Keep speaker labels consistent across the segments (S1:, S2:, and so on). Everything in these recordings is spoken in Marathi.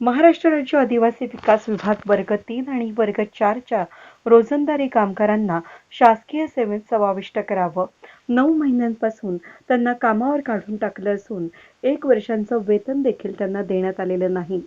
S1: महाराष्ट्र राज्य आदिवासी विकास विभाग वर्ग तीन आणि वर्ग चारच्या रोजंदारी कामगारांना शासकीय सेवेत समाविष्ट करावं. नऊ महिन्यांपासून त्यांना कामावर काढून टाकलं असून एक वर्षांचं वेतन देखील त्यांना देण्यात आलेलं नाही.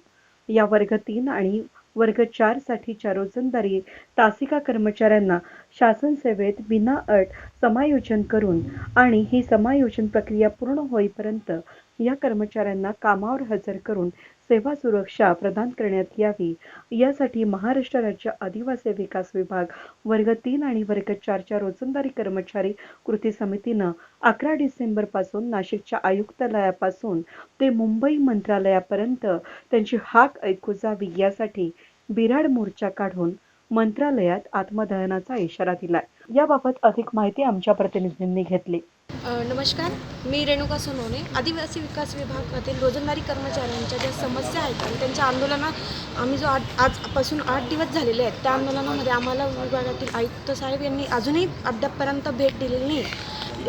S1: या वर्ग तीन आणि वर्ग चार साठीच्या रोजंदारी तासिका कर्मचाऱ्यांना शासन सेवेत विना अट समायोजन करून आणि ही समायोजन प्रक्रिया पूर्ण होईपर्यंत या कर्मचाऱ्यांना कामावर हजर करून सेवा सुरक्षा प्रदान करण्यात यावी. यासाठी महाराष्ट्र राज्य आदिवासी विकास विभाग वर्ग तीन आणि वर्ग चारच्या रोजंदारी कर्मचारी कृती समितीनं अकरा डिसेंबरपासून नाशिकच्या आयुक्तालयापासून ते मुंबई मंत्रालयापर्यंत त्यांची हाक ऐकू जावी यासाठी बिराड मोर्चा काढून मंत्रालयात आत्मदहनाचा इशारा दिलाय. याबाबत अधिक माहिती आमच्या प्रतिनिधींनी घेतली.
S2: नमस्कार. मी रेणुका सोनवणे आदिवासी विकास विभागातील रोजंदारी कर्मचाऱ्यांच्या ज्या समस्या आहेत आणि त्यांच्या आंदोलनात आम्ही जो आठ आजपासून आठ दिवस झालेले आहेत त्या आंदोलनामध्ये आम्हाला विभागातील आयुक्त साहेब यांनी अजूनही अद्यापपर्यंत भेट दिलेली नाही.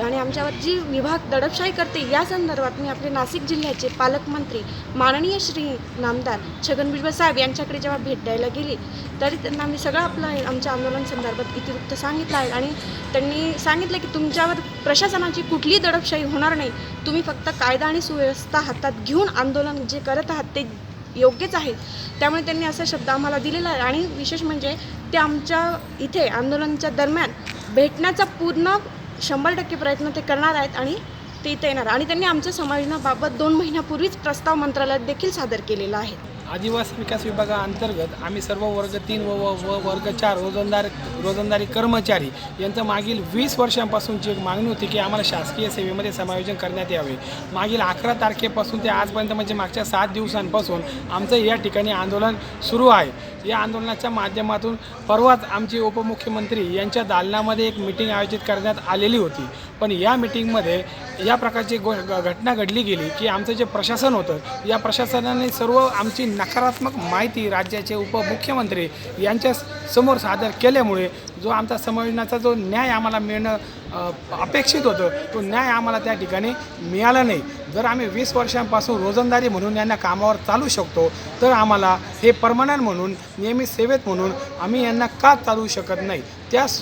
S2: आणि आमच्यावर जी विभाग दडपशाही करते या संदर्भात मी आपले नाशिक जिल्ह्याचे पालकमंत्री माननीय श्री नामदार छगन भुजबळ साहेब यांच्याकडे जेव्हा भेट द्यायला गेली तरी त्यांना मी सगळं आपलं आमच्या आंदोलन संदर्भात इतिवृत्त सांगितलं आहे. आणि त्यांनी सांगितलं की तुमच्यावर प्रशासनाची कुठलीही दडपशाही होणार नाही. तुम्ही फक्त कायदा आणि सुव्यवस्था हातात घेऊन आंदोलन जे करत आहात ते योग्यच आहे. त्यामुळे त्यांनी असा शब्द आम्हाला दिलेला आहे. आणि विशेष म्हणजे ते आमच्या इथे आंदोलनाच्या दरम्यान भेटण्याचा पूर्ण शंभर टक्के प्रयत्न ते करणार आहेत आणि ते इथं येणार. आणि त्यांनी आमच्या समायोजनाबाबत दोन महिन्यापूर्वीच प्रस्ताव मंत्रालयात देखील सादर केलेला आहे.
S3: आदिवासी विकास विभागाअंतर्गत आम्ही सर्व वर्ग तीन व व व वर्ग चार रोजंदार रोजंदारी कर्मचारी यांचं मागील वीस वर्षांपासूनची एक मागणी होती की आम्हाला शासकीय सेवेमध्ये समायोजन करण्यात यावे. मागील अकरा तारखेपासून ते आजपर्यंत म्हणजे मागच्या सात दिवसांपासून आमचं या ठिकाणी आंदोलन सुरू आहे. या आंदोलनाच्या माध्यमातून परवाच आमचे उपमुख्यमंत्री यांच्या दालनामध्ये एक मिटिंग आयोजित करण्यात आलेली होती. पण या मिटिंगमध्ये या प्रकारची गो घटना घडली गेली की आमचं जे प्रशासन होतं या प्रशासनाने सर्व आमची नकारात्मक माहिती राज्याचे उपमुख्यमंत्री यांच्या समोर सादर केल्यामुळे जो आमचा समायोजनाचा जो न्याय आम्हाला मिळणं अपेक्षित होतं तो न्याय आम्हाला त्या ठिकाणी मिळाला नाही. जर आम्ही वीस वर्षांपासून रोजंदारी म्हणून यांना कामावर चालू शकतो तर आम्हाला हे परमनंट म्हणून नियमित सेवेत म्हणून आम्ही यांना का चालू शकत नाही? त्याच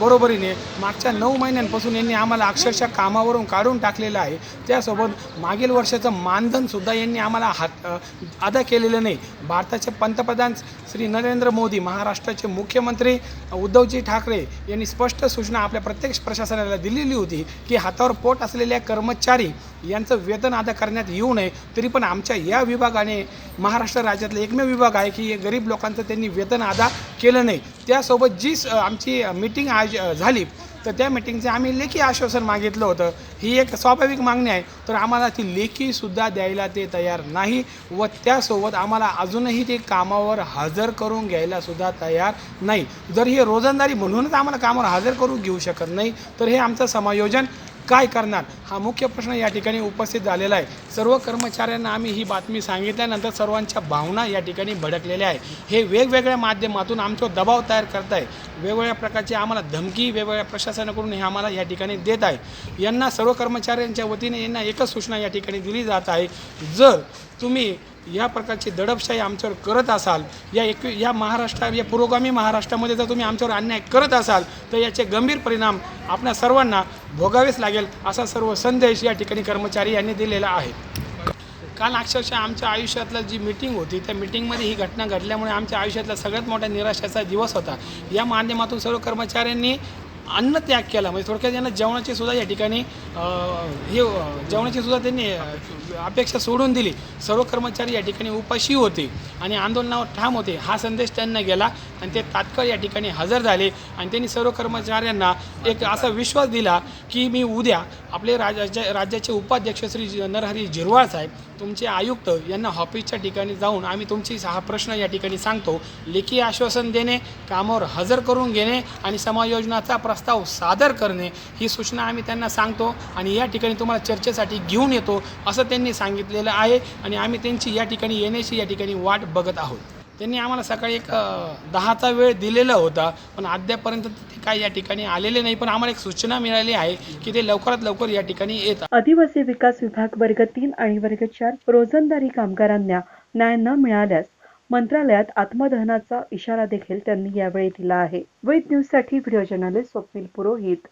S3: बरोबरीने मागच्या नऊ महिन्यांपासून यांनी आम्हाला अक्षरशः कामावरून काढून टाकलेलं आहे. त्यासोबत मागील वर्षाचं मानधनसुद्धा यांनी आम्हाला हात अदा केलेलं नाही. भारताचे पंतप्रधान श्री नरेंद्र मोदी महाराष्ट्राचे मुख्यमंत्री उद्धवजी ठाकरे यांनी स्पष्ट सूचना आपल्या प्रत्येक प्रशासनाला दिलेली होती की हातावर पोट असलेल्या कर्मचारी यांचं वेतन अदा करण्यात येऊ नये. तरी पण आमच्या या विभागाने महाराष्ट्र राज्यातला एकमेव विभाग आहे की गरीब लोकांचं त्यांनी वेतन अदा केलं नाही. त्यासोबत जी आमची मीटिंग आज झाली तर त्या मिटिंगचे आम्ही लेखी आश्वासन मागितलं होतं. ही एक स्वाभाविक मागणी आहे. तर आम्हाला ती लेखीसुद्धा द्यायला ते तयार नाही व त्यासोबत आम्हाला अजूनही ते कामावर हजर करून घ्यायलासुद्धा तयार नाही. जर हे रोजंदारी म्हणूनच आम्हाला कामावर हजर करून घेऊ शकत नाही तर हे आमचं समायोजन काय करणार? हा मुख्य प्रश्न या ठिकाणी उपस्थित झालेला आहे. सर्व कर्मचाऱ्यांना आम्ही ही बातमी सांगितल्यानंतर सर्वांच्या भावना या ठिकाणी भडकलेल्या आहे हे वेगवेगळ्या माध्यमातून आमच्यावर दबाव तयार करत आहे. वेगवेगळ्या प्रकारची आम्हाला धमकी वेगवेगळ्या प्रशासनाकडून हे आम्हाला या ठिकाणी देत आहे. यांना सर्व कर्मचाऱ्यांच्या वतीने यांना एकच सूचना या ठिकाणी दिली जात आहे. जर तुम्ही या प्रकारची दडपशाही आमच्यावर करत असाल या एक या महाराष्ट्र या पुरोगामी महाराष्ट्रामध्ये जर तुम्ही आमच्यावर अन्याय करत असाल तर याचे गंभीर परिणाम आपल्या सर्वांना भोगावेच लागेल असा सर्व संदेश या ठिकाणी कर्मचारी यांनी दिलेला आहे. काल अक्षरशः आमच्या आयुष्यातलं जी मीटिंग होती त्या मिटिंगमध्ये ही घटना घडल्यामुळे आमच्या आयुष्यातला सगळ्यात मोठा निराशाचा दिवस होता. या माध्यमातून सर्व कर्मचाऱ्यांनी अन्न त्याग केला. म्हणजे थोडक्यात यांना जेवणाची सुद्धा या ठिकाणी हे जेवणाची सुद्धा त्यांनी अपेक्षा सोडून दिली. सर्व कर्मचारी या ठिकाणी उपाशी होते आणि आंदोलनावर ठाम होते. हा संदेश त्यांना गेला आणि ते तात्काळ या ठिकाणी हजर झाले आणि त्यांनी सर्व कर्मचाऱ्यांना एक असा विश्वास दिला की मी उद्या आपले राज्या राज्याचे उपाध्यक्ष श्री नरहरी झिरवाळ साहेब तुमचे आयुक्त यांना ऑफिसच्या ठिकाणी जाऊन आम्ही तुमची हा प्रश्न या ठिकाणी सांगतो. लेखी आश्वासन देणे कामावर हजर करून घेणे आणि समायोजनाचा प्रस्ताव सादर करणे ही सूचना आम्ही त्यांना सांगतो आणि या ठिकाणी तुम्हाला चर्चेसाठी घेऊन येतो असं त्यांनी सांगितलेलं आहे आणि आम्ही त्यांची या ठिकाणी येण्याची या ठिकाणी वाट बघत आहोत. त्यांनी आम्हाला सकाळी एक दहाचा वेळ दिलेला होता पण अद्यापर्यंत ते काय या ठिकाणी आलेले नाही. पण आम्हाला एक सूचना मिळाली आहे की ते लवकरात लवकर या ठिकाणी येत
S1: आदिवासी विकास विभाग वर्ग तीन आणि वर्ग चार रोजंदारी कामगारांना न्याय न मिळाल्यास मंत्रालयात आत्मदहनाचा इशारा देखील त्यांनी यावेळी दिला आहे. वेद न्यूजसाठी व्हिडिओ जर्नलिस्ट स्वप्नील पुरोहित.